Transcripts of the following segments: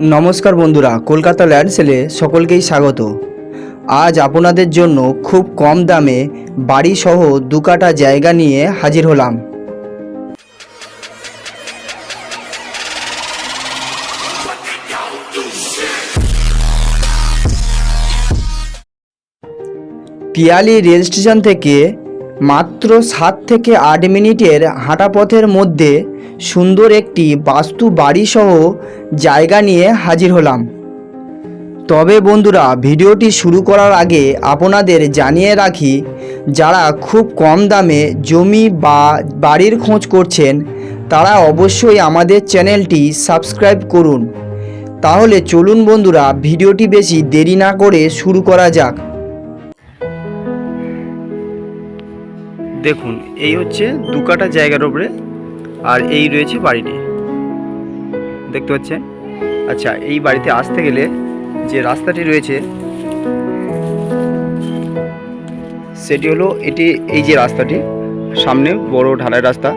নমস্কার বন্ধুরা, কলকাতা ল্যান্ড সেলে সকলকেই স্বাগত। আজ আপনাদের জন্য খুব কম দামে বাড়ি সহ দু কাটা জায়গা নিয়ে হাজির হলাম। পিয়ালি রেল স্টেশন থেকে মাত্র সাত থেকে আট মিনিটের হাঁটা পথের মধ্যে সুন্দর একটি বাস্তু বাড়িসহ জায়গা নিয়ে হাজির হলাম। তবে বন্ধুরা, ভিডিওটি শুরু করার আগে আপনাদের জানিয়ে রাখি, যারা খুব কম দামে জমি বা বাড়ির খোঁজ করছেন, তারা অবশ্যই আমাদের চ্যানেলটি সাবস্ক্রাইব করুন। তাহলে চলুন বন্ধুরা, ভিডিওটি বেশি দেরি না করে শুরু করা যাক। দেখুন, এই হচ্ছে দু কাটা জায়গার উপরে, আর এই রয়েছে বাড়িটি। দেখতে পাচ্ছেন? আচ্ছা এই বাড়িতে আসতে গেলে যে রাস্তাটি রয়েছে, সেটি হলো এটি, এই যে রাস্তাটি, সামনে বড় ঢালাই রাস্তা।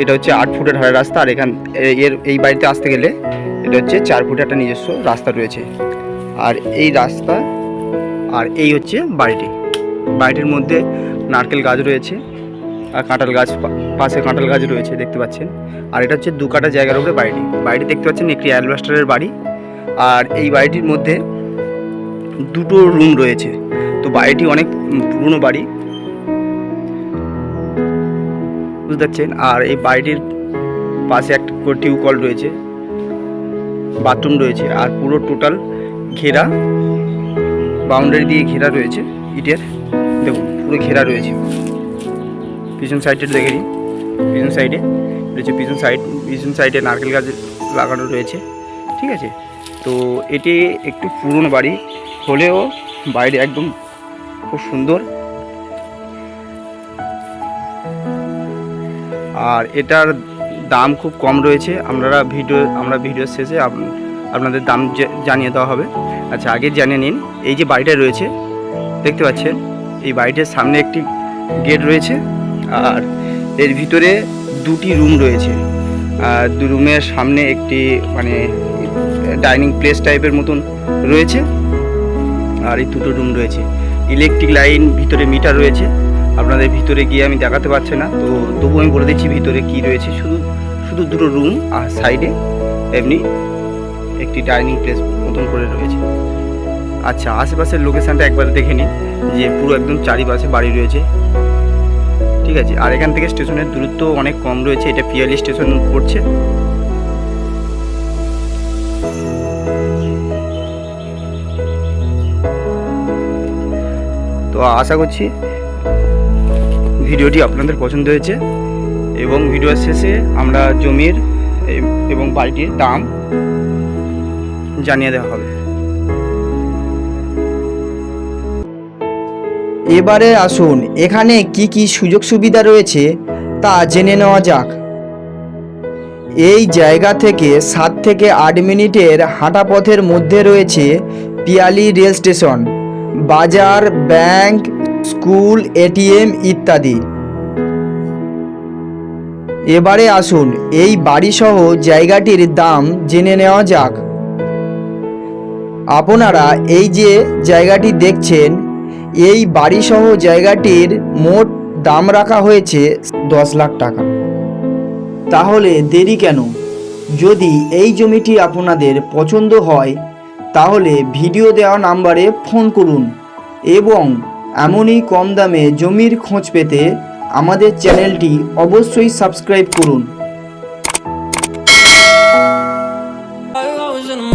এটা হচ্ছে আট ফুটের ঢালাই রাস্তা, আর এখান এর, এই বাড়িতে আসতে গেলে এটা হচ্ছে চার ফুটের একটা নিজস্ব রাস্তা রয়েছে। আর এই রাস্তা, আর এই হচ্ছে বাড়িটি। বাড়িটির মধ্যে নারকেল গাছ রয়েছে আর কাঁঠাল গাছ পাশে কাঁঠাল গাছ রয়েছে, দেখতে পাচ্ছেন। আর এটা হচ্ছে দু কাটা জায়গার উপরে বাড়িটি। বাড়িটি দেখতে পাচ্ছেন একটি অ্যালবাস্টারের বাড়ি। আর এই বাড়িটির মধ্যে দুটো রুম রয়েছে। তো বাড়িটি অনেক পুরনো বাড়ি। বুঝতে পারছেন? আর এই বাড়িটির পাশে একটা টিউবকল রয়েছে। বাথরুম রয়েছে। আর পুরো টোটাল ঘেরা, বাউন্ডারি দিয়ে ঘেরা রয়েছে। ইটের। দেখুন, পুরো ঘেরা রয়েছে। পিছন সাইডে দেখে নিন পিছন সাইডে রয়েছে পিছন সাইড পিছন সাইডে নারকেল গাছ লাগানো রয়েছে। ঠিক আছে? তো এটি একটু পুরনো বাড়ি। হলেও বাইরে একদম খুব সুন্দর। আর এটার দাম খুব কম রয়েছে। আপনারা ভিডিও আমরা ভিডিওর শেষে আপনাদের দাম জানিয়ে দেওয়া হবে। আচ্ছা আগে জানিয়ে নিন। এই যে বাড়িটা রয়েছে দেখতে পাচ্ছেন এই বাড়িটার সামনে একটি গেট রয়েছে আর এর ভিতরে দুটি রুম রয়েছে। আর দু রুমের সামনে একটি মানে ডাইনিং প্লেস টাইপের মতন রয়েছে আর এই দুটো রুম রয়েছে। ইলেকট্রিক লাইন ভিতরে মিটার রয়েছে। আপনাদের ভিতরে গিয়ে আমি দেখাতে পারছি না, তো তবু আমি বলে দিচ্ছি ভিতরে কি রয়েছে। শুধু শুধু দুটো রুম আর সাইডে এমনি একটি ডাইনিং প্লেস মতন করে রয়েছে। আচ্ছা আশেপাশের লোকেশানটা একবার দেখে নিন যে পুরো একদম চারিপাশে বাড়ি রয়েছে। ঠিক আছে, আর এখান থেকে স্টেশনের দূরত্ব অনেক কম রয়েছে, এটা পিয়ালি স্টেশন পড়ছে। তো আশা করছি ভিডিওটি আপনাদের পছন্দ হয়েছে, এবং ভিডিওর শেষে আমরা জমির, এবং বাড়িটির দাম জানিয়ে দেওয়া হবে। এবারে আসুন, এখানে কি কি সুযোগ সুবিধা রয়েছে তা জেনে নেওয়া যাক। এই জায়গা থেকে সাত থেকে আট মিনিটের হাঁটা পথের মধ্যে রয়েছে পিয়ালি রেল স্টেশন, বাজার, ব্যাংক, স্কুল, এটিএম ইত্যাদি। এবারে আসুন, এই বাড়িসহ জায়গাটির দাম জেনে নেওয়া যাক। আপনারা এই যে জায়গাটি দেখছেন এই বাড়িসহ জায়গাটির মোট দাম রাখা হয়েছে দশ লাখ টাকা। তাহলে দেরি কেন? যদি এই জমিটি আপনাদের পছন্দ হয়, তাহলে ভিডিও দেওয়া নাম্বারে ফোন করুন এবং এমনই কম দামে জমির খোঁজ পেতে আমাদের চ্যানেলটি অবশ্যই সাবস্ক্রাইব করুন।